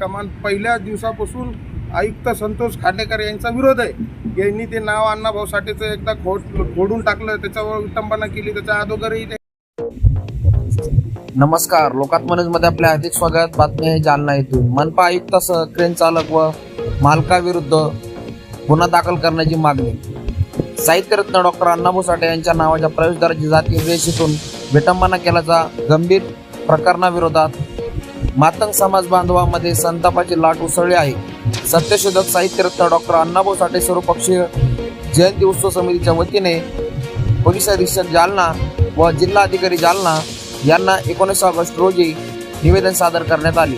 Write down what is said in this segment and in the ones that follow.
कमान पहिल्या दिवसापासून आयुक्त संतोष खांडेकर यांचा विरोध आहे. यांनी ते नाव अण्णाभाऊ साठेचं एकदा खोड खोडून टाकलं त्याच्यावर विटंबना केली त्याच्या अगोदरही नमस्कार नमस्कार लोकात्मनेजमध्ये आपले हार्दिक स्वागत. बातमी आहे जालना येथून मनपा आयुक्तासह क्रेन चालक व मालकाविरुद्ध गुन्हा दाखल करण्याची मागणी. साहित्यरत्न डॉक्टर अण्णाभाऊ साठे यांच्या नावाच्या प्रवेशद्वाराची जाती रेषेतून विटंबना केल्याचा गंभीर प्रकरणाविरोधात मातंग समाज बांधवामध्ये संतापाची लाट उसळली आहे. सत्यशोधक साहित्यरत्न डॉक्टर अण्णाभाऊ साठे सर्वपक्षीय जयंती उत्सव समितीच्या वतीने पोलीस अधीक्षक जालना व जिल्हा अधिकारी जालना यांना एकोणीस ऑगस्ट रोजी निवेदन सादर करण्यात आले.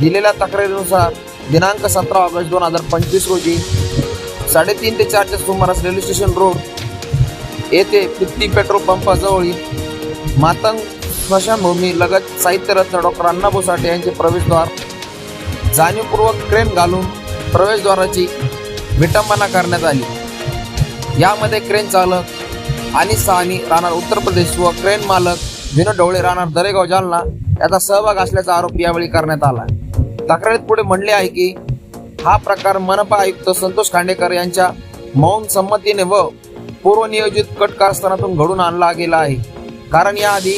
दिलेल्या तक्रारीनुसार दिनांक सतरा ऑगस्ट दोन हजार पंचवीस रोजी साडेतीन ते चारच्या सुमारास रेल्वे स्टेशन रोड येथे पित्ती पेट्रोल पंपाजवळील मातंग स्मशानभूमी लगत साहित्यरत्न डॉक्टर अण्णाभाऊ साठे यांचे प्रवेशद्वार जाणीवपूर्वक क्रेन घालून प्रवेशद्वाराची विटंबना करण्यात आली. यामध्ये क्रेन चालक आणि साहनी राहणार उत्तर प्रदेश व क्रेन मालक विनोद ढवळे राहणार दरेगाव जालना. याचा सहभाग असल्याचा आरोप यावेळी करण्यात आला. तक्रारीत पुढे म्हणले आहे की हा प्रकार मनपा आयुक्त संतोष खांडेकर यांच्या मौन संमतीने व पूर्वनियोजित कट कारस्थानातून घडून आणला गेला आहे. कारण याआधी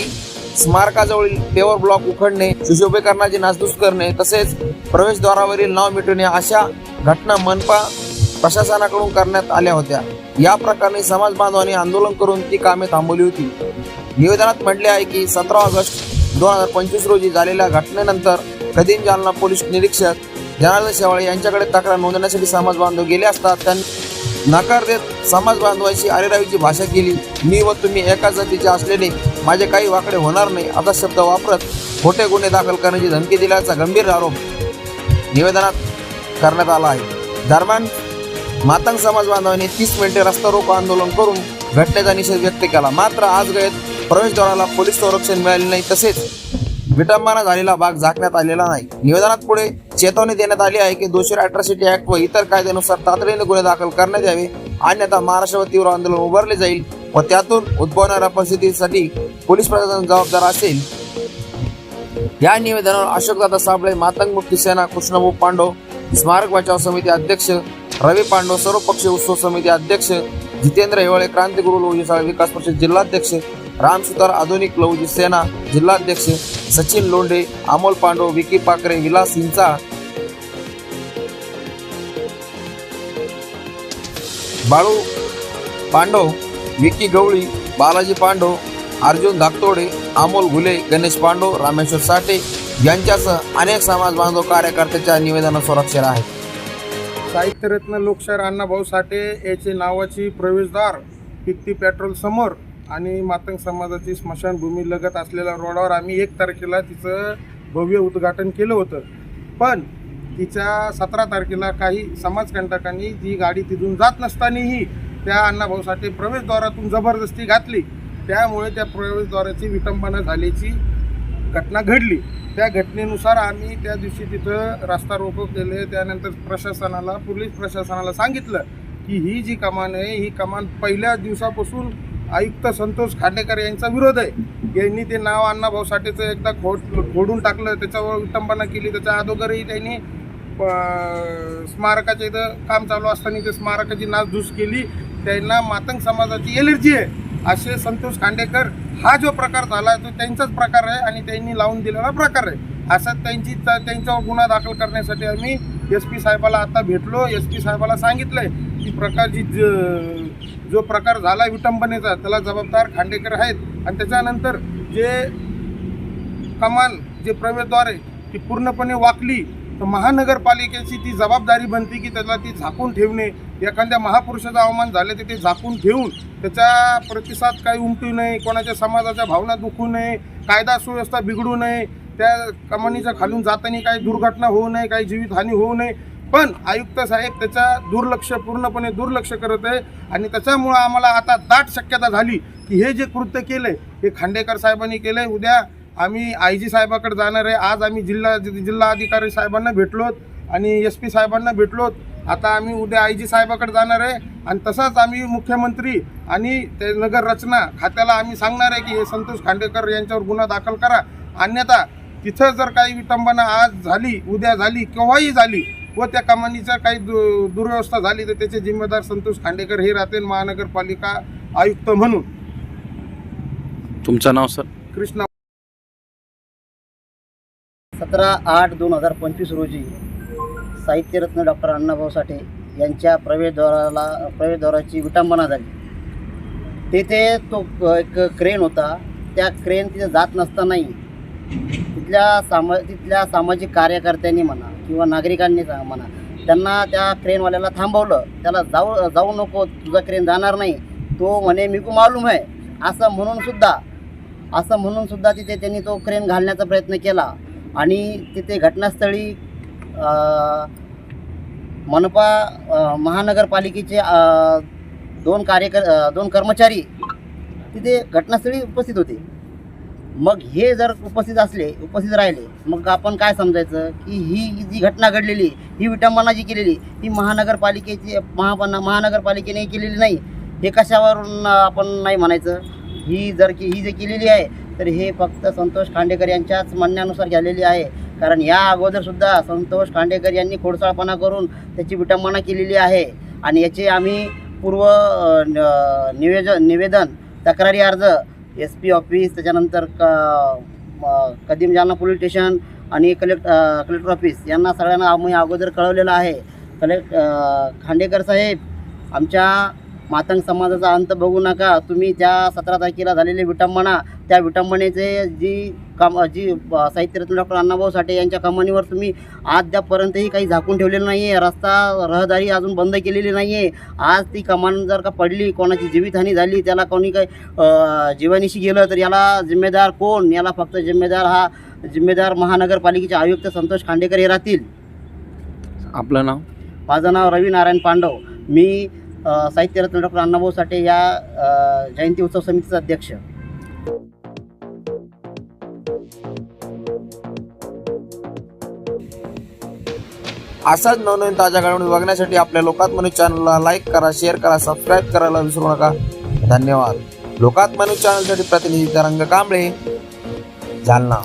स्मारकाजवळील पेवर ब्लॉक उखडणे सुशोभीकरणाची नासधूस करणे तसेच प्रवेशद्वारावरील नाव मिटवणे अशा घटना मनपा प्रशासनाकडून करण्यात आल्या होत्या. या प्रकरणी समाज बांधवांनी आंदोलन करून ती कामे थांबवली होती. निवेदनात म्हटले आहे की सतरा ऑगस्ट दोन हजार पंचवीस रोजी झालेल्या घटनेनंतर कदीम जालना पोलीस निरीक्षक जनार्दन शेवाळे यांच्याकडे तक्रार नोंदवण्यासाठी समाज बांधव गेले असता त्यांनी नकार देत समाज बांधवांशी आरेरावीची भाषा केली. मी व तुम्ही एका जातीचे असलेले माझे काही वाकडे होणार नाही असा शब्द वापरत खोटे गुन्हे दाखल करण्याची धमकी दिल्याचा गंभीर आरोप निवेदनात करण्यात आला आहे. दरम्यान मातंग समाज बांधवांनी तीस मिनिटे रस्ता रोको आंदोलन करून घटनेचा निषेध व्यक्त केला. मात्र आज गयत प्रवेशद्वाराला पोलीस संरक्षण मिळाले नाही तसेच विटंबना झालेला भाग झाकण्यात आलेला नाही. निवेदनात पुढे चेतावणी देण्यात आली आहे की दोषी अट्रॉसिटी ऍक्ट व इतर कायद्यानुसार तातडीने गुन्हे दाखल करण्यात यावे अन्यथा महाराष्ट्रावर तीव्र आंदोलन उभारले जाईल व त्यातून उद्भवणाऱ्या परिस्थितीसाठी पोलीस प्रशासन जबाबदार असेल. या निवेदनावर अशोकदादा साबळे मातंग मुक्ती सेना कृष्णभाऊ पांडव स्मारक बचाव समिती अध्यक्ष रवी पांडव सर्वपक्षीय उत्सव समिती अध्यक्ष जितेंद्र हिवाळे क्रांतीगुरु लहुजी साळ विकास परिषद जिल्हाध्यक्ष राम सुतार आधुनिक लवजी सेना जिल्हाध्यक्ष सचिन लोंढे अमोल पांडव विकी पाकरे विलास हिंचा बाळू पांडव विकी गवळी बालाजी पांडव अर्जुन धाकतोडे अमोल घुले गणेश पांडव रामेश्वर साठे यांच्यासह अनेक समाज बांधव कार्यकर्त्याच्या निवेदनावर अक्षर आहेत. साहित्यरत्न लोकशाहीर अण्णाभाऊ साठे याचे नावाची प्रवेशद्वार पित्ती पेट्रोल समोर आणि मातंग समाजाची स्मशानभूमी लगत असलेल्या रोडावर आम्ही एक तारखेला तिचं भव्य उद्घाटन केलं होतं. पण तिच्या सतरा तारखेला काही समाजकंटकांनी ती गाडी तिथून जात नसतानाही त्या अण्णाभाऊ साठे प्रवेशद्वारातून जबरदस्ती घातली. त्यामुळे त्या प्रवेशद्वाराची विटंबना झाल्याची घटना घडली. त्या घटनेनुसार आम्ही त्या दिवशी तिथं रास्ता रोको केले. त्यानंतर प्रशासनाला पोलीस प्रशासनाला सांगितलं की ही जी कमान आहे ही कमान पहिल्या दिवसापासून आयुक्त संतोष खांडेकर यांचा विरोध आहे. यांनी ते नाव अण्णाभाऊ साठेचं एकदा खोड खोडून टाकलं. त्याच्यावर विटंबना केली. त्याच्या अगोदरही त्यांनी अं, स्मारकाच्या इथं काम चालू असताना ते स्मारकाची नासधूस केली. त्यांना मातंग समाजाची एलर्जी आहे. असे संतोष खांडेकर हा जो प्रकार झाला तो त्यांचाच प्रकार आहे आणि त्यांनी लावून दिलेला प्रकार आहे. असा त्यांची त्यांच्यावर गुन्हा दाखल करण्यासाठी आम्ही एस पी साहेबाला आता भेटलो. एस पी साहेबाला सांगितलं आहे की प्रकारची ज- जो प्रकार झाला विटंबनेचा त्याला जबाबदार खांडेकर आहेत. आणि त्याच्यानंतर जे कमान जे प्रवेशद्वार आहे ती पूर्णपणे वाकली. तर महानगरपालिकेची ती जबाबदारी बनते की त्याला ती झाकून ठेवणे. एखाद्या महापुरुषाचा अवमान झाले तर ते झाकून ठेवून त्याचा प्रतिसाद काही उमटू नये कोणाच्या समाजाच्या भावना दुखू नये कायदा सुव्यवस्था बिघडू नये त्या कमानीच्या खालून जाताना काही दुर्घटना होऊ नये काही जीवितहानी होऊ नये. पण आयुक्त साहेब त्याचा दुर्लक्ष पूर्णपणे दुर्लक्ष करत आहे आणि त्याच्यामुळं आम्हाला आता दाट शक्यता झाली की हे जे कृत्य केलं हे खांडेकर साहेबांनी केलं आहे उद्या आम्ही आय जी साहेबाकडे जाणार आहे. आज आम्ही जिल्हा जिल्हा अधिकारी साहेबांना भेटलोत आणि एस पी साहेबांना भेटलोत. आता आम्ही उद्या आय जी साहेबाकडे जाणार आहे आणि तसंच आम्ही मुख्यमंत्री आणि ते नगर रचना खात्याला आम्ही सांगणार आहे की हे संतोष खांडेकर यांच्यावर गुन्हा दाखल करा. अन्यथा तिथं जर काही विटंबना आज झाली उद्या झाली केव्हाही झाली व त्या कमानीचा काही दु दुर्व्यवस्था झाली तर त्याचे जिम्मेदार संतोष खांडेकर हे राहतील महानगरपालिका आयुक्त म्हणून. तुमचं नाव सर? कृष्णा सतरा आठ दोन हजार पंचवीस रोजी साहित्यरत्न डॉक्टर अण्णाभाऊ साठे यांच्या प्रवेशद्वाराला प्रवेशद्वाराची विटंबना झाली. तेथे तो एक क्रेन होता. त्या क्रेन तिथे जात नसतानाही तिथल्या सामा तिथल्या सामाजिक कार्यकर्त्यांनी म्हणा किंवा नागरिकांनी म्हणा त्यांना त्या क्रेनवाल्याला थांबवलं. त्याला जाऊ जाऊ नको तुझा क्रेन जाणार नाही. तो म्हणे मी को मालूम आहे. असं म्हणूनसुद्धा असं म्हणूनसुद्धा तिथे त्यांनी तो क्रेन घालण्याचा प्रयत्न केला. आणि तिथे घटनास्थळी मनपा महानगरपालिकेचे दोन कार्यकर दोन कर्मचारी तिथे घटनास्थळी उपस्थित होते. मग हे जर उपस्थित असले उपस्थित राहिले मग आपण काय समजायचं की ही जी घटना घडलेली ही विटंबना जी केलेली ही महानगरपालिकेची महापना महानगरपालिकेने केलेली नाही हे कशावरून आपण नाही म्हणायचं? ही जर की ही जी केलेली आहे तर हे फक्त संतोष खांडेकर यांच्याच म्हणण्यानुसार झालेली आहे. कारण या अगोदरसुद्धा संतोष खांडेकर यांनी खोडसाळपणा करून त्याची विटंबना केलेली आहे. आणि याचे आम्ही पूर्व न- निवेदन निवेदन तक्रारी अर्ज एस पी ऑफिस त्याच्यानंतर क कदीम जालना पोलीस स्टेशन आणि कलेक्ट कलेक्टर ऑफिस यांना सगळ्यांना आम्ही अगोदर कळवलेलं आहे. कलेक्ट खांडेकर साहेब आमच्या मातंग समाजाचा अंत बघू नका. तुम्ही त्या सतरा तारखेला झालेली विटंबना त्या विटंबनेचे जी काम जी साहित्यरत्न डॉक्टर अण्णाभाऊ साठे यांच्या कमानीवर तुम्ही अद्यापर्यंतही काही झाकून ठेवलेलं नाही आहे रस्ता रहदारी अजून बंद केलेली नाही आहे आज ती कमान जर का पडली कोणाची जीवितहानी झाली त्याला कोणी काही जीवानीशी गेलं तर याला जिम्मेदार कोण? याला फक्त जिम्मेदार हा जिम्मेदार महानगरपालिकेचे आयुक्त संतोष खांडेकर हे राहतील. आपलं नाव? माझं नाव रवी नारायण पांडव. मी साहित्यरत्न डॉक्टर अण्णाभाऊ साठे या जयंती उत्सव समितीचा अध्यक्ष. असाच नवनवीन ताज्या घडामोडी बघण्यासाठी आपल्या लोकात्मनी चॅनलला लाईक करा शेअर करा सबस्क्राईब करायला विसरू नका. धन्यवाद. लोकात्मनी चॅनलसाठी प्रतिनिधी तरंग कांबळे जालना.